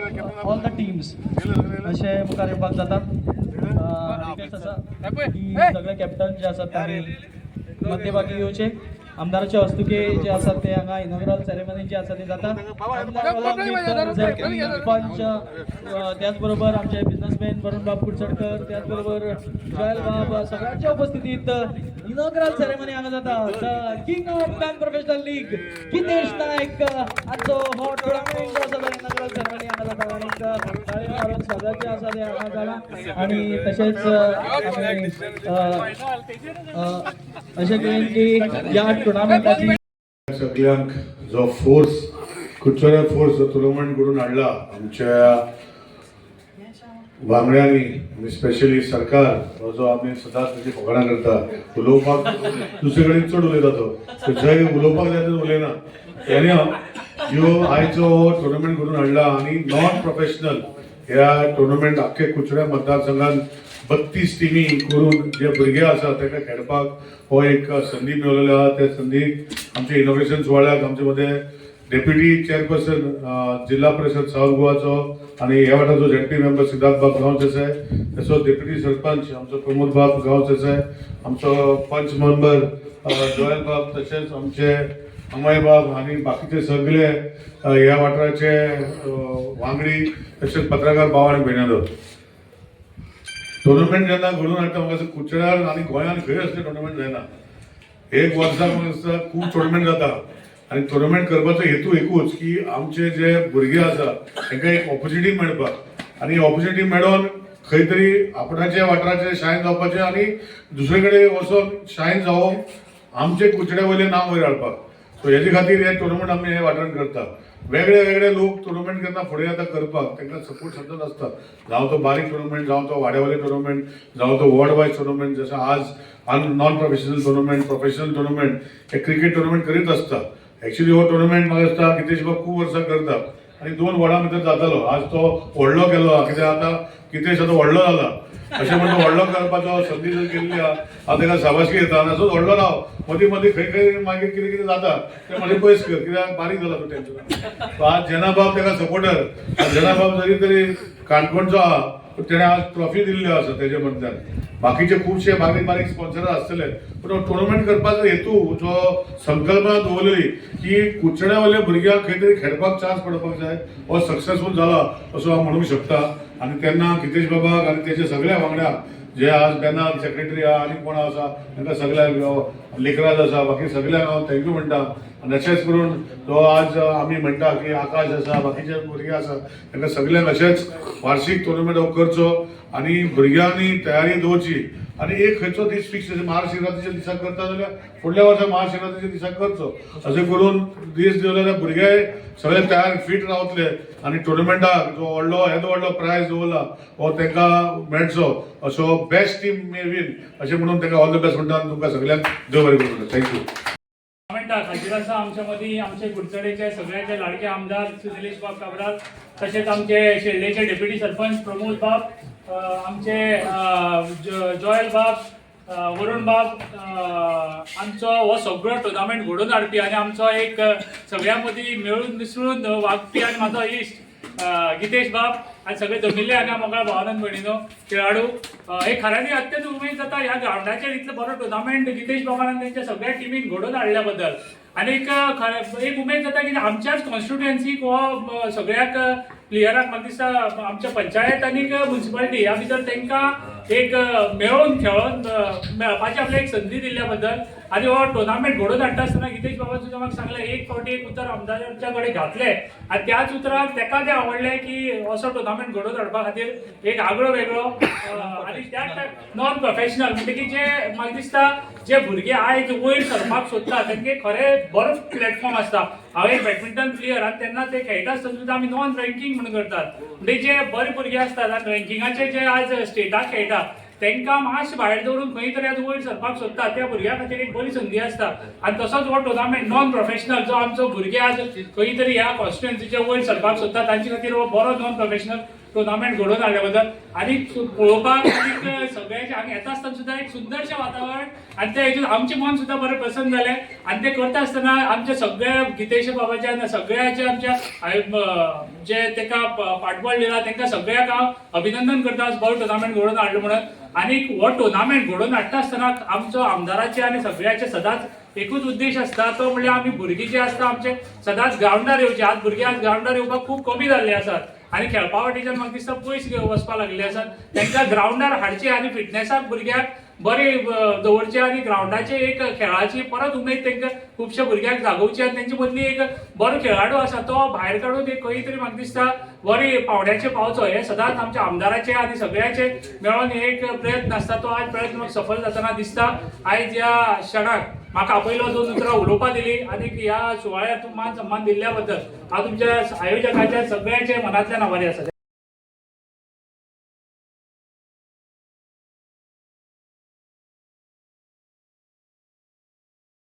All the teams असे मुखार येवपाक जाता रिक्वेस्ट आसा की सगळे कॅप्टन जे आसात तांणी मध्यभागी येवचे आमदाराचे हस्तुके जे आसात ते हांगा इनॉग्रल सेरेमनी जी आसा ती जाता पंच अ, त्याचबरोबर आमचे बिझनेसमॅन वरुण बाब कुडचडकर त्याचबरोबर जयल बाब सगळ्यांच्या उपस्थितीत इनॉग्रल सेरेमनी हांगा जाता king of man professional league Kitesh Naik आजचो हो टुर्नामेंट जो आसा तो इनॉग्रल सेरेमनी हांगा जाता आनीक ताळी मारून जे आसा ते हांगा जाला आणि तशेंच अशें करून की या टुर्नामेंटाची सगळ्यांक जो फोर्स कुडचड्या फोर्स जो टुर्नामेंट करून हाडला आमच्या वांगड्यांनी स्पेशली सरकार हो जो आमी सदांच तेजी फकाणां करता उलोवपाक दुसरे कडेन चड उलयता तो. तो जंय उलोवपाक जाय थंय उलयना. तेन्ना ह्यो आयचो टुर्नामेंट करून हाडला आनी नॉन प्रोफेशनल ह्या टुर्नामेंट आख्खे कुचड्या मतदारसंघात बत्तीस टिमी करून जे भुरगे आसा ताका खेळपाक हो एक संदी मेळलेलो आहा त्या संदीक आमच्या इनोव्हेशन सुवाळ्याक आमचे मध्ये डेप्युटी चेअरपर्सन जिल्हा परिषद साऊथ गोवाचो आणि ह्या वाटाचो झेडपी मेंबर सिद्धार्थ बाब गांवच आसा तसो डेप्युटी सरपंच आमचो प्रमोद बाब गांवच आसा आमचो पंच मेंबर जोयल बाब तशेंच आमचे अमय बाब आणि बाकीचे सगळे ह्या वाठाराचे वांगडी तशेंच पत्रकार भाव आणि भयणादो टुर्नामेंट जेन्ना घडून हाडटा म्हाका कुचड्यार आनी गोंयांत खंय असले टुर्नामेंट जायना एक वर्सा म्हाका दिसता खूब टुर्नामेंट जाता. आनी टुर्नामेंट करपाचो हेतू एकूच की आमचे जे भुरगे आसा तांकां एक ऑपॉर्च्युनिटी मेळपाक आनी ऑपॉर्च्युनिटी मेळोन खंय तरी आपणाच्या वाठाराचे शायन जावपाचें आनी दुसरे कडेन वचोन शायन जावप आमचे कुचड्या वयलें नांव वयर हाडपाक सो हेजे खातीर हे टुर्नामेंट आमी हे वाठारांत करता वेगळे वेगळे लोक टुर्नामेंट केन्ना फुडें येता करपाक. तांकां सपोर्ट सतत आसता जावं तो बारीक टुर्नामेंट जावं तो वाड्यावयले टुर्नामेंट जावं तो वर्ल्ड वायज टुर्नामेंट जसं आज non professional tournament professional tournament हे क्रिकेट टुर्नामेंट करीत आसता एक्चुअली हो टुर्नामेंट म्हाका दिसता कितेश बाब खूब वर्सां करता आनी दोन वडां भितर जातालो. आज तो व्हडलो केलो कित्याक आतां कितेश आतां व्हडलो जाला अशें म्हणून व्हडलो करपाचो संदी जर केल्ली आहा हांव ताका शाबासकी येता आनी असोच व्हडलो राव मदीं मदीं खंय खंय मागीर कितें कितें जाता तें मागीर पयस कर कित्याक बारीक जाला तूं टेन्शन आज जेना बाब ताका सपोर्टर जेना बाब जरी तरी काणकोणचो आहा पूण तेणें आज ट्रॉफी दिल्ल्यो आसा तेजे मदल्यान बाकीचे खुबशे बारीक बारीक स्पॉन्सर आसतले पूण हो टुर्नामेंट करपाचो हेतू जो संकल्पना दवरलेली की कुचड्या वयल्या भुरग्यांक खंय तरी खेळपाक चान्स पडपाक जाय हो सक्सेसफूल जाला असो हांव म्हणूंक शकता. आनी तेन्ना कितेश बाबा आनी तेजे सगळ्या वांगड्या जे आज बेनाल सेक्रेटरी आहा आनी कोण आसा तांकां सगळ्यांक लेखराज आसा बाकी सगळ्यांक हांव थँक्यू म्हणटा आनी अशेंच करून जो आज आमी म्हणटा की आकाश आसा बाकीचे भुरगे आसा तांकां सगळ्यांक अशेंच वार्षिक टुर्नामेंट हो करचो. आनी भुरग्यांनी तयारी दवरची आनी एक खंयचो दीस फिक्स महाशिवरात्रीच्या दिसाक करता जाल्यार फुडल्या वर्सा महाशिवरात्रीच्या दिसाक करचो अशें करून दीस दिलो जाल्यार भुरगे सगळे तयार फीट रावतले आनी टुर्नामेंटाक जो व्हडलो येदो व्हडलो प्रायज दवरला हो तांकां मेळचो असो बेस्ट टीम मे वीन अशें म्हणून तांकां ऑल द बेस्ट म्हणटा आनी तुमकां सगळ्यांक देव बरें करूं थँक्यू म्हणटा खातीर आसा आमच्या मदीं आमचे कुडचडेचे सगळ्याचे लाडके आमदार निलेश बाब काबराल तशेंच आमचे शेल्डेचे डेप्युटी सरपंच प्रमोद बाब आमचे जॉयल बाब वरुण बाब आमचो हो सगळो टुर्नामेंट घडोवन हाडपी आनी आमचो एक सगळ्यां मदीं मेळून मिसळून वागपी आनी म्हाजो इश्ट गितेश बाब आनी सगळे जमिल्ले हांगा म्हाका भावनंद भयणीनो खेळाडू. हे खऱ्यांनी अत्यंत उमेद जाता. ह्या ग्रावंडाचेर इतलो बरो टुर्नामेंट गितेश बाबान त्यांच्या तेंच्या सगळ्या टिमीन घडोवन हाडल्या बद्दल आनीक एक उमेद जाता की आमच्याच कॉन्स्टिट्युएन्सीक हो सगळ्याक प्लेयरांक म्हाका दिसता आमच्या पंचायत आनी म्युन्सिपालिटी ह्या भितर तांकां एक मेळोवन खेळोन मेळपाची आपल्याक एक संदी दिल्ल्या बद्दल आनी हो टुर्नामेंट घडोवन हाडटा आसतना गितेश बाबा सुद्दां म्हाका सांगलें एक फावटी एक उतर आमदाराच्या कडेन घातलें आनी त्याच उतराक ताका तें आवडलें की असो टुर्नामेंट घडोवन हाडपा खातीर एक आगळो वेगळो आनी त्याच नॉन प्रोफेशनल म्हणटकीर जे म्हाका दिसता जे भुरगे आयज वयर सरपाक सोदता तेंगे खरें बरो प्लॅटफॉर्म आसता हांव एक बॅडमिंटन प्लेयर आनी तेन्ना ते खेळटा आसतना सुद्दां आमी नॉन रँकींग म्हणून करतात. म्हणजे जे बरे भुरगे आसतात आनी रँकिंगाचे जे आज स्टेटाक खेळटा तांकां मातशें भायर दवरून खंय तरी आतां वयर सरपाक सोदता. त्या भुरग्यां खातीर एक बरी संदी आसता. आनी तसोच हो टुर्नामेंट नॉन प्रोफेशनल जो आमचो भुरगे आज खंय तरी ह्या कॉन्स्टिट्युएन्सीच्या वयर सरपाक सोदता तांचे खातीर हो बरो नॉन प्रोफेशनल टुर्नामेंट घडोवन हाडल्या बद्दल आणि पळोवपाक आनीक सगळ्याचे हांगा येता आसतना सुद्दां एक सुंदरशें वातावरण. आनी त्या हेतून आमचें मन सुद्दां बरें प्रसन्न जालें आनी ते करता आसतना आमचे सगळे गितेश बाबाच्या सगळ्याचे आमच्या जे तेका पाठबळ दिला तांकां सगळ्याक हांव अभिनंदन करता बरो टुर्नामेंट घडोवन हाडलो म्हणून. आनी हो टुर्नामेंट घडोवन हाडटा आसतना आमचो आमदाराचे आनी सगळ्याचे सदांच एकूच उद्देश आसता तो म्हणल्यार आमी भुरगीं जे आसता आमचे सदांच ग्रावंडार येवचे आज भुरगे आज ग्रावंडार येवपाक खूब कमी जाल्ले आसात आनी खेळपा वाटेच्यान म्हाका दिसता पयस वचपाक वचपा लागले आसात तांकां ग्रावंडार हाडचे आनी फिटनेसाक भुरग्याक बरे दवरचे आनी ग्रावंडाचे एक खेळाची परत उमेद तांकां खुबशे भुरग्यांक जागोवची आनी तेंचे मदली एक बरो खेळाडू आसा तो भायर काडून एक खंय तरी म्हाका दिसता बरे पावड्याचे पावचो हे सदांच आमच्या आमदाराचे आनी सगळ्याचे मेळोन एक प्रयत्न आसता तो आज प्रयत्न म्हाका सफल जाताना दिसता. आयज ह्या क्षणाक म्हाका पयलो दोन उतरां उलोवपा दिली. आनी ह्या सुवाळ्याक मान सन्मान दिल्ल्या बद्दल हांव तुमच्या आयोजकाच्या सगळ्यांचे मनांतल्यान आभारी आसा